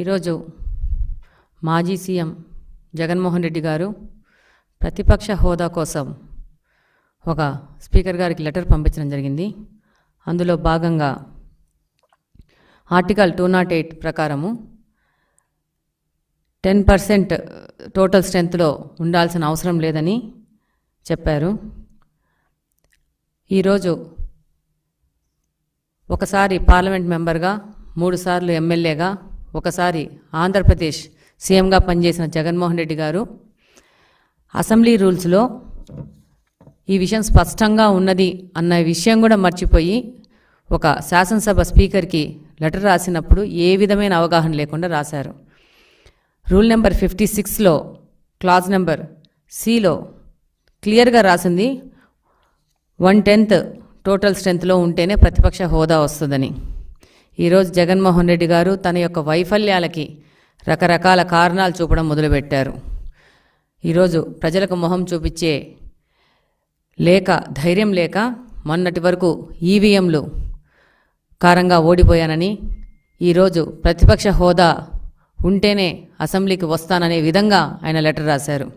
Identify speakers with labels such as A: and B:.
A: ఈరోజు మాజీ సీఎం జగన్మోహన్ రెడ్డి గారు ప్రతిపక్ష హోదా కోసం ఒక స్పీకర్ గారికి లెటర్ పంపించడం జరిగింది. అందులో భాగంగా ఆర్టికల్ టూ నాట్ ఎయిట్ ప్రకారము టెన్ పర్సెంట్ టోటల్ స్ట్రెంత్లో ఉండాల్సిన అవసరం లేదని చెప్పారు. ఈరోజు ఒకసారి పార్లమెంట్ మెంబర్గా మూడుసార్లు ఎమ్మెల్యేగా ఒకసారి ఆంధ్రప్రదేశ్ సీఎంగా పనిచేసిన జగన్మోహన్ రెడ్డి గారు అసెంబ్లీ రూల్స్లో ఈ విషయం స్పష్టంగా ఉన్నది అన్న విషయం కూడా మర్చిపోయి ఒక శాసనసభ స్పీకర్కి లెటర్ రాసినప్పుడు ఏ విధమైన అవగాహన లేకుండా రాశారు. రూల్ నెంబర్ ఫిఫ్టీ సిక్స్లో క్లాజ్ నెంబర్ సిలో క్లియర్గా రాసింది వన్ టెన్త్ టోటల్ స్ట్రెంత్లో ఉంటేనే ప్రతిపక్ష హోదా వస్తుందని. ఈరోజు జగన్మోహన్ రెడ్డి గారు తన యొక్క వైఫల్యాలకి రకరకాల కారణాలు చూపడం మొదలుపెట్టారు. ఈరోజు ప్రజలకు మొహం చూపించే లేక ధైర్యం లేక మొన్నటి వరకు ఈవీఎంలు కారంగా ఓడిపోయానని ఈరోజు ప్రతిపక్ష హోదా ఉంటేనే అసెంబ్లీకి వస్తాననే విధంగా ఆయన లెటర్ రాశారు.